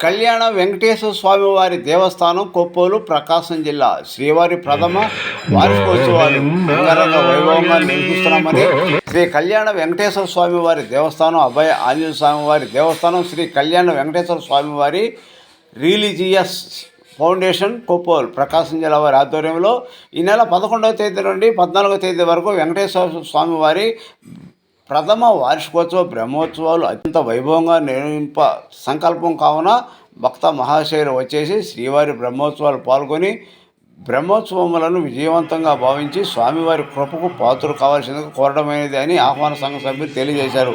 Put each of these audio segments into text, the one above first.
కళ్యాణ వెంకటేశ్వర స్వామి వారి దేవస్థానం కొప్పోలు ప్రకాశం జిల్లా. శ్రీవారి ప్రథమ వార్షికోత్సవాలు. వైభవంగా నిర్వహిస్తున్నామని శ్రీ కళ్యాణ వెంకటేశ్వర స్వామి వారి దేవస్థానం అభయ ఆంజనేయ స్వామి వారి దేవస్థానం శ్రీ కళ్యాణ వెంకటేశ్వర స్వామి వారి రిలీజియస్ ఫౌండేషన్ కొప్పోల్ ప్రకాశం జిల్లా వారి ఆధ్వర్యంలో ఈ నెల పదకొండవ తేదీ నుండి పద్నాలుగవ తేదీ వరకు వెంకటేశ్వర స్వామి వారి ప్రథమ వార్షికోత్సవ బ్రహ్మోత్సవాలు అత్యంత వైభవంగా నిర్వహింప సంకల్పం కావున భక్త మహాశయులు వచ్చేసి శ్రీవారి బ్రహ్మోత్సవాలు పాల్గొని బ్రహ్మోత్సవములను విజయవంతంగా భావించి స్వామివారి కృపకు పాత్రలు కావాల్సిందిగా కోరడమైనది అని ఆహ్వాన సంఘ సభ్యులు తెలియజేశారు.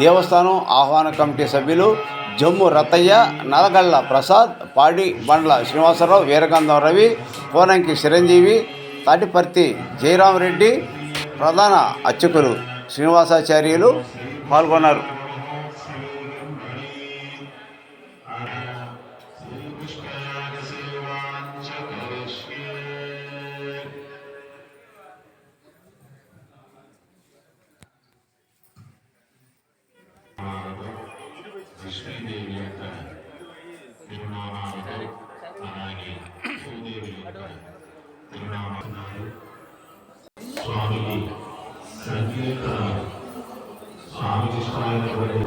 దేవస్థానం ఆహ్వాన కమిటీ సభ్యులు జమ్ము రతయ్య నలగళ్ళ ప్రసాద్ పాడి బండ్ల శ్రీనివాసరావు వీరగంధం రవి కోనంకి చిరంజీవి తాటిపర్తి జయరామరెడ్డి ప్రధాన అర్చకులు శ్రీనివాసాచార్యులు పాల్గొన్నారు. స్వామికి సంకీర్తనాలు స్వామికి ఇష్టమైనటువంటి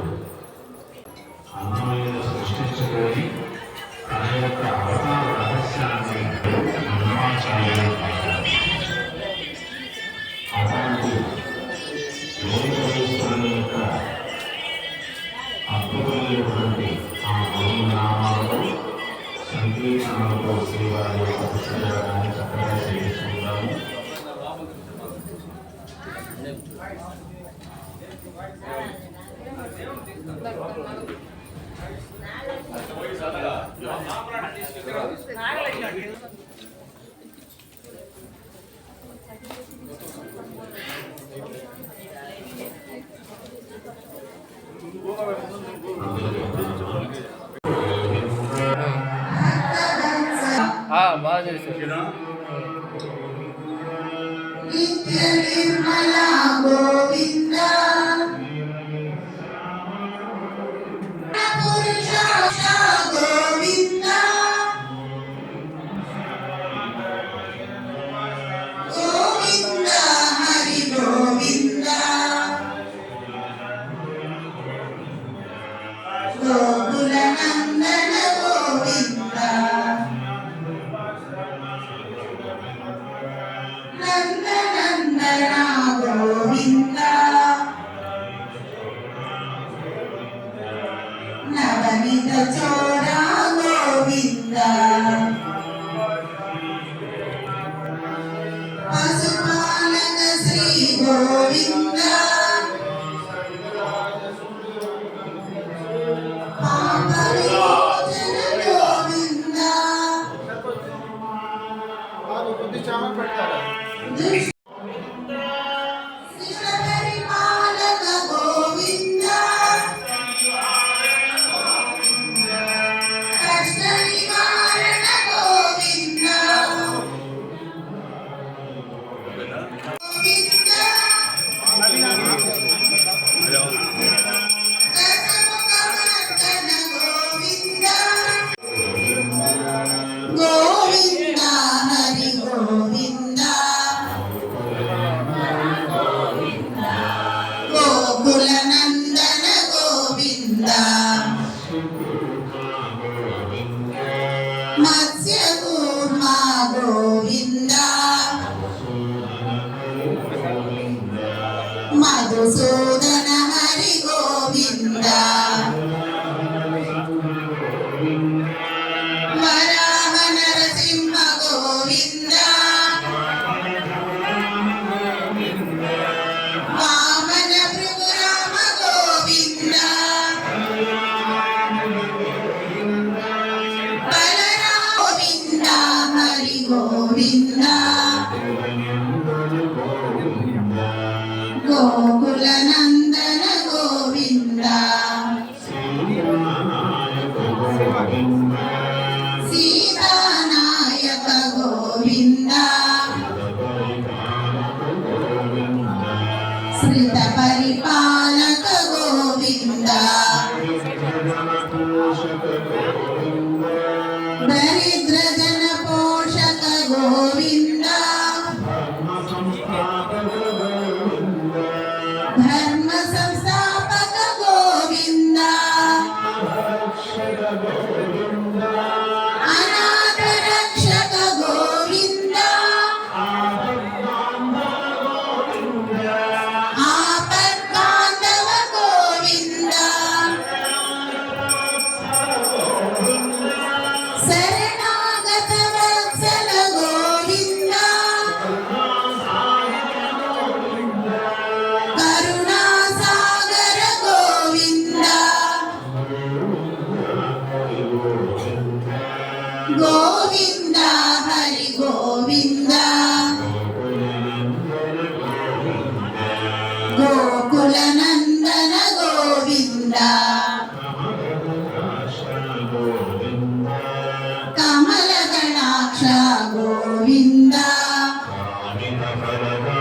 అందమైన సృష్టించుకొని తన యొక్క అవతార రహస్యాన్ని హనుమాచార్యులు రాశారు. యొక్క అద్భుతమైనటువంటి సంకీర్తనలతో శ్రీవారి యొక్క చక్కగా చేయించుకుంటాము Roger, sir. గోకులనందన గోవింద సీతానాయక గోవింద శ్రిత పరిపాలక గోవింద పోషక Amen.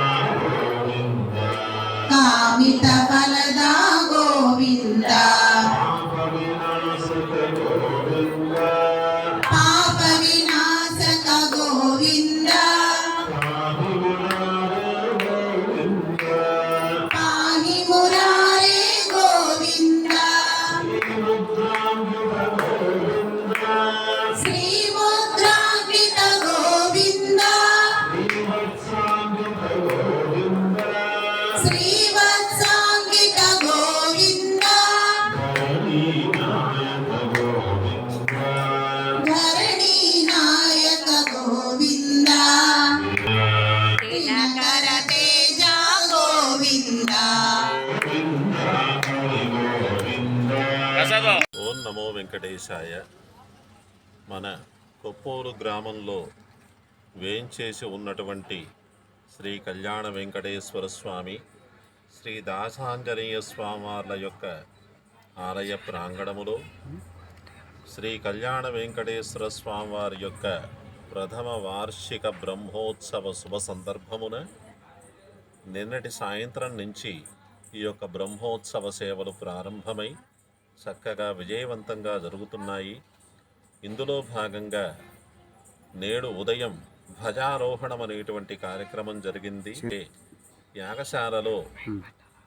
వెంకటేశాయ మన కొప్పూరు గ్రామంలో వేంచేసి ఉన్నటువంటి శ్రీ కళ్యాణ వెంకటేశ్వర స్వామి శ్రీ దాసాంజనేయ స్వామివార్ల యొక్క ఆలయ ప్రాంగణములో శ్రీ కళ్యాణ వెంకటేశ్వర స్వామివారి యొక్క ప్రథమ వార్షిక బ్రహ్మోత్సవ శుభ సందర్భమున నిన్నటి సాయంత్రం నుంచి ఈ యొక్క బ్రహ్మోత్సవ సేవలు ప్రారంభమై చక్కగా విజయవంతంగా జరుగుతున్నాయి. ఇందులో భాగంగా నేడు ఉదయం ధ్వజారోహణం అనేటువంటి కార్యక్రమం జరిగింది. యాగశాలలో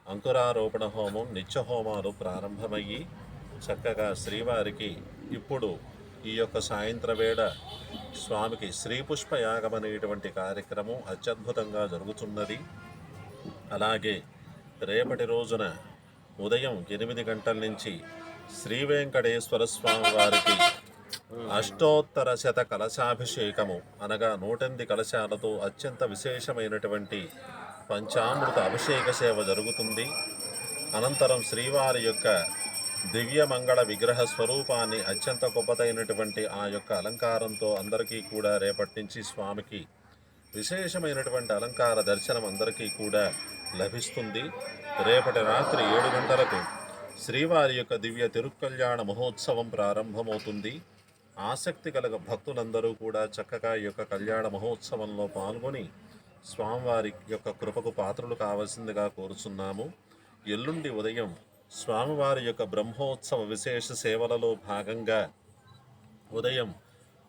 అంకురారోపణ హోమం నిత్య హోమాలు ప్రారంభమయ్యి చక్కగా శ్రీవారికి ఇప్పుడు ఈ యొక్క సాయంత్ర వేళ స్వామికి శ్రీ పుష్ప యాగం అనేటువంటి కార్యక్రమం అత్యద్భుతంగా జరుగుతున్నది. అలాగే రేపటి రోజున ఉదయం ఎనిమిది గంటల నుంచి శ్రీ వెంకటేశ్వర స్వామి వారికి అష్టోత్తర శత కలశాభిషేకము అనగా నూటెనిమిది కలశాలతో అత్యంత విశేషమైనటువంటి పంచామృత అభిషేక సేవ జరుగుతుంది. అనంతరం శ్రీవారి యొక్క దివ్య మంగళ విగ్రహ స్వరూపాన్ని అత్యంత గొప్పదైనటువంటి ఆ యొక్క అలంకారంతో అందరికీ కూడా రేపటి నుంచి స్వామికి విశేషమైనటువంటి అలంకార దర్శనం అందరికీ కూడా లభిస్తుంది. రేపటి రాత్రి ఏడు గంటలకు శ్రీవారి యొక్క దివ్య తిరుక్కల్యాణ మహోత్సవం ప్రారంభమవుతుంది. ఆసక్తి కలగ భక్తులందరూ కూడా చక్కగా ఈ యొక్క కళ్యాణ మహోత్సవంలో పాల్గొని స్వామివారి యొక్క కృపకు పాత్రలు కావాల్సిందిగా కోరుచున్నాము. ఎల్లుండి ఉదయం స్వామివారి యొక్క బ్రహ్మోత్సవ విశేష సేవలలో భాగంగా ఉదయం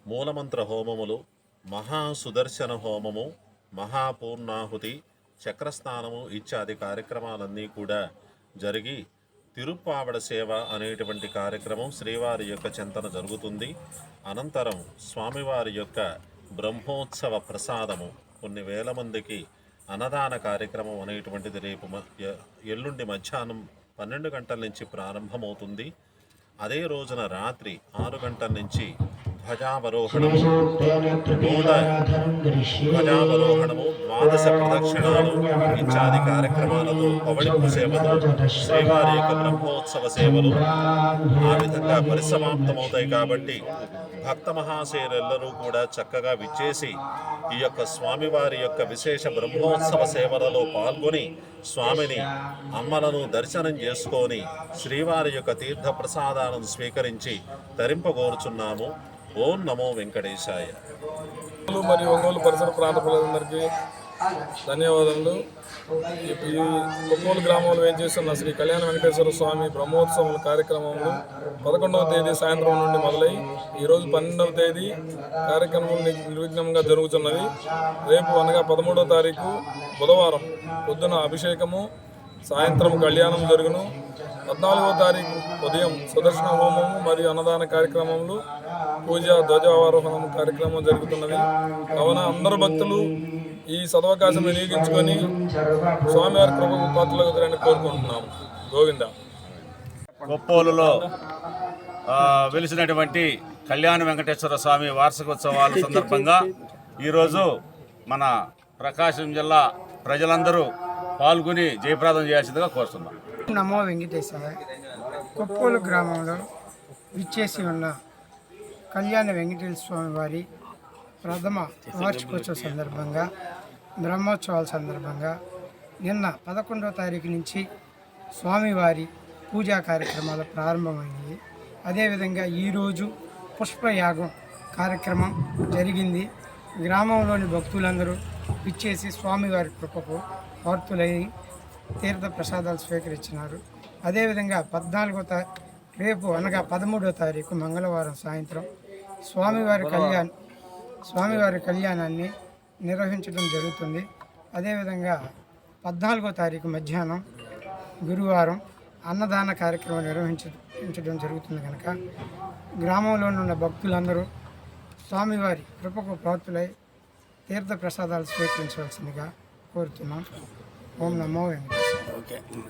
మూలమంత్ర హోమములు మహా సుదర్శన హోమము మహాపూర్ణాహుతి చక్రస్నానము ఇత్యాది కార్యక్రమాలన్నీ కూడా జరిగి తిరుప్పావడ సేవ అనేటువంటి కార్యక్రమం శ్రీవారి యొక్క చింతన జరుగుతుంది. అనంతరం స్వామివారి యొక్క బ్రహ్మోత్సవ ప్రసాదము కొన్ని వేల మందికి అన్నదాన కార్యక్రమం అనేటువంటిది రేపు ఎల్లుండి మధ్యాహ్నం పన్నెండు గంటల నుంచి ప్రారంభమవుతుంది. అదే రోజున రాత్రి ఆరు గంటల నుంచి ధ్వజావరోహణము నూట ధ్వజావరోహణము ద్వాదశ ప్రదక్షిణాలు ఇత్యాది కార్యక్రమాలతో పవళింపు సేవలు శ్రీవారి యొక్క బ్రహ్మోత్సవ సేవలు ఆ విధంగా పరిసమాప్తమవుతాయి కాబట్టి భక్త మహాశయులెల్లరూ కూడా చక్కగా విచ్చేసి ఈ యొక్క స్వామివారి యొక్క విశేష బ్రహ్మోత్సవ సేవలలో పాల్గొని స్వామిని అమ్మలను దర్శనం చేసుకొని శ్రీవారి యొక్క తీర్థ ప్రసాదాలను స్వీకరించి తరింపగోరుచున్నాము ఓం నమో వెంకటేశాయ. మరియు ఒంగోలు పరిసర ప్రాంత ప్రజలందరికీ ధన్యవాదములు. ఈ ఒంగోలు గ్రామంలో ఏం చేస్తున్న శ్రీ కళ్యాణ వెంకటేశ్వర స్వామి బ్రహ్మోత్సవం కార్యక్రమంలో పదకొండవ తేదీ సాయంత్రం నుండి మొదలై ఈరోజు పన్నెండవ తేదీ కార్యక్రమం నిర్విఘ్నంగా జరుగుతున్నది. రేపు అనగా పదమూడవ తారీఖు బుధవారం పొద్దున అభిషేకము సాయంత్రం కళ్యాణం జరుగును. పద్నాలుగో తారీఖు ఉదయం సుదర్శన హోమము మరియు అన్నదాన కార్యక్రమంలో పూజ ధ్వజావరోహణం కార్యక్రమం జరుగుతున్నది. కావున అందరు భక్తులు ఈ సదవకాశం వినియోగించుకొని స్వామివారి కృపకు పాత్రలు కోరుకుంటున్నాము. గోవింద. కొప్పోలులో వెలిసినటువంటి కళ్యాణ వెంకటేశ్వర స్వామి వార్షికోత్సవాల సందర్భంగా ఈరోజు మన ప్రకాశం జిల్లా ప్రజలందరూ పాల్గొని జయప్రదం చేయాల్సిందిగా కోరుతున్నాం. నమో వెంకటేశ్వర కొప్పోలు గ్రామంలో విచ్చేసి ఉన్న కళ్యాణ వెంకటేశ్వర స్వామి వారి ప్రథమ వార్షికోత్సవ సందర్భంగా బ్రహ్మోత్సవాల సందర్భంగా నిన్న పదకొండవ తారీఖు నుంచి స్వామివారి పూజా కార్యక్రమాలు ప్రారంభమైనవి. అదేవిధంగా ఈరోజు పుష్పయాగం కార్యక్రమం జరిగింది. గ్రామంలోని భక్తులందరూ విచ్చేసి స్వామివారి కృపకు పార్తులై తీర్థ ప్రసాదాలు స్వీకరించినారు. అదేవిధంగా పద్నాలుగో తా రేపు అనగా పదమూడో తారీఖు మంగళవారం సాయంత్రం స్వామివారి కళ్యాణ్ స్వామివారి కళ్యాణాన్ని నిర్వహించడం జరుగుతుంది. అదేవిధంగా పద్నాలుగో తారీఖు మధ్యాహ్నం గురువారం అన్నదాన కార్యక్రమం నిర్వహించడం జరుగుతుంది కనుక గ్రామంలో ఉన్న భక్తులందరూ స్వామివారి కృపకు పాత్రులై తీర్థ ప్రసాదాలు స్వీకరించవలసిందిగా కోరుతున్నాం. ఓం నమో వెంకటేశ్వర.